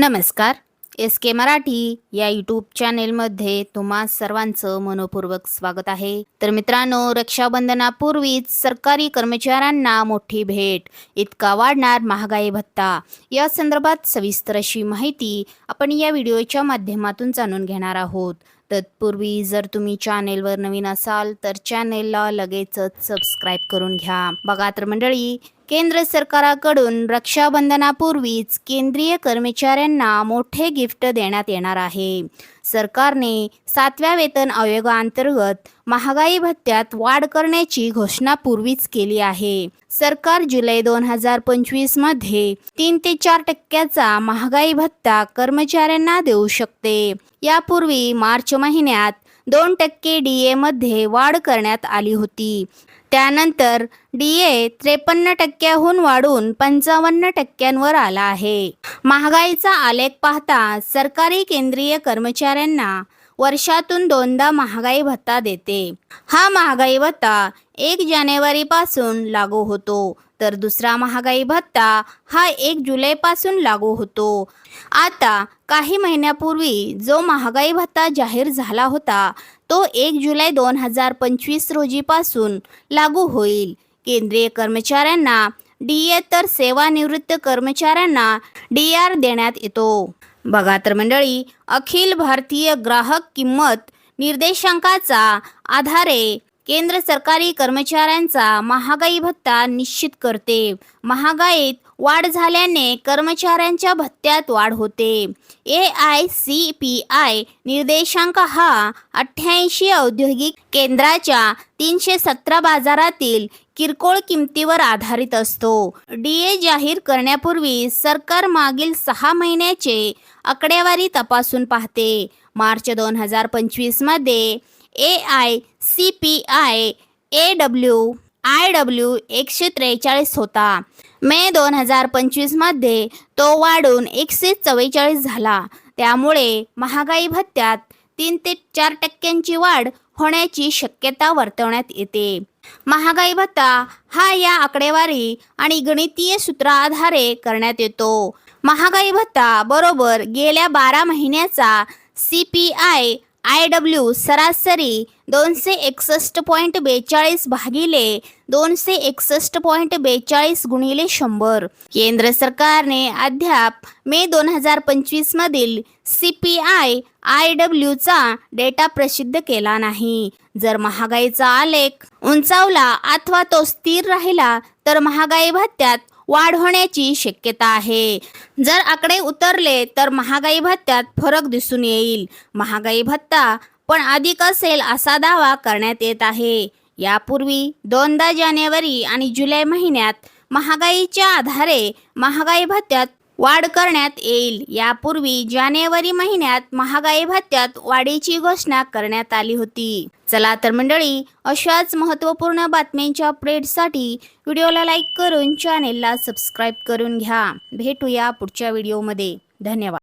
नमस्कार. एस के मराठी या यूट्यूब चॅनेलमध्ये तुम्हा सर्वांचं मनपूर्वक स्वागत आहे. तर मित्रांनो रक्षाबंधनापूर्वीच सरकारी कर्मचाऱ्यांना मोठी भेट इतका वाढणार महागाई भत्ता. या संदर्भात सविस्तर अशी माहिती आपण या व्हिडिओच्या माध्यमातून जाणून घेणार आहोत. तत्पूर्वी जर तुम्ही चॅनेलवर नवीन असाल तर चॅनेलला लगेचच सबस्क्राईब करून घ्या. बघा तर मंडळी केंद्र सरकाराकडून रक्षाबंधनापूर्वीच केंद्रीय कर्मचाऱ्यांना मोठे गिफ्ट देण्यात येणार आहे. सरकारने सातव्या वेतन आयोगाअंतर्गत महागाई भत्त्यात वाढ करण्याची घोषणा पूर्वीच केली आहे. सरकार जुलै दोन हजार पंचवीसमध्ये तीन ते चार टक्क्याचा महागाई भत्ता कर्मचाऱ्यांना देऊ शकते. यापूर्वी मार्च महिन्यात दोन टक्के डी एमध्ये वाढ करण्यात आली होती. त्यानंतर डी ए त्रेपन्न टक्क्याहून वाढून पंचावन्न टक्क्यांवर आला आहे. महागाईचा आलेख पाहता सरकारी केंद्रीय कर्मचाऱ्यांना वर्षातून दोनदा महागाई भत्ता देते. हा महागाई भत्ता एक जानेवारीपासून लागू होतो. तर दुसरा महागाई भत्ता हा एक जुलैपासून लागू होतो. आता काही महिन्यापूर्वी जो महागाई भत्ता जाहीर झाला होता तो एक जुलै दोन हजार पंचवीस रोजीपासून लागू होईल. केंद्रीय कर्मचाऱ्यांना डी ए तर सेवानिवृत्त कर्मचाऱ्यांना डी आर देण्यात येतो. बघा तर मंडळी अखिल भारतीय ग्राहक किंमत निर्देशांकाचा आधारे केंद्र सरकारी कर्मचाऱ्यांचा महागाई भत्ता निश्चित करते. महागाईत वाढ झाल्याने कर्मचाऱ्यांच्या भत्त्यात वाढ होते. A I C P I निर्देशांक हा अठ्ठ्याऐंशी औद्योगिक केंद्राच्या तीनशे सतरा बाजारातील किरकोळ किमतीवर आधारित असतो. डी ए जाहीर करण्यापूर्वी सरकार मागील सहा महिन्याचे आकडेवारी तपासून पाहते. मार्च दोन हजार पंचवीसमध्ये A I C P I A W I W एकशे त्रेचाळीस होता. मे दोन हजार पंचवीसमध्ये तो वाढून एकशे चव्वेचाळीस झाला. त्यामुळे महागाई भत्त्यात तीन ते चार टक्क्यांची वाढ होण्याची शक्यता वर्तवण्यात येते. महागाई भत्ता हा या आकडेवारी आणि गणितीय सूत्राआधारे करण्यात येतो. महागाई भत्ता बरोबर गेल्या बारा महिन्याचा C P I I W सरासरी दोनशे एकसष्ट पॉईंट बेचाळीस भागिले दोनशे एकसष्ट पॉईंट बेचाळीस गुणिले शंभर. केंद्र सरकारने अद्याप मे दोन हजार पंचवीसमधील सी पी आय आय डब्ल्यूचा डेटा प्रसिद्ध केला नाही. जर महागाईचा आलेख उंचावला अथवा तो स्थिर राहिला तर महागाई भत्त्यात वाढ होण्याची शक्यता आहे. जर आकडे उतरले तर महागाई भत्त्यात फरक दिसून येईल. महागाई भत्ता पण अधिक असेल असा दावा करण्यात येत आहे. यापूर्वी दोनदा जानेवारी आणि जुलै महिन्यात महागाईच्या आधारे महागाई भत्त्यात वाढ करण्यात येईल. यापूर्वी जानेवारी महिन्यात महागाई भत्त्यात वाढीची घोषणा करण्यात आली होती. चला तर मंडळी अशाच महत्त्वपूर्ण बातम्यांच्या अपडेटसाठी व्हिडिओला लाईक करून चॅनेलला सबस्क्राईब करून घ्या. भेटूया पुढच्या व्हिडिओमध्ये. धन्यवाद.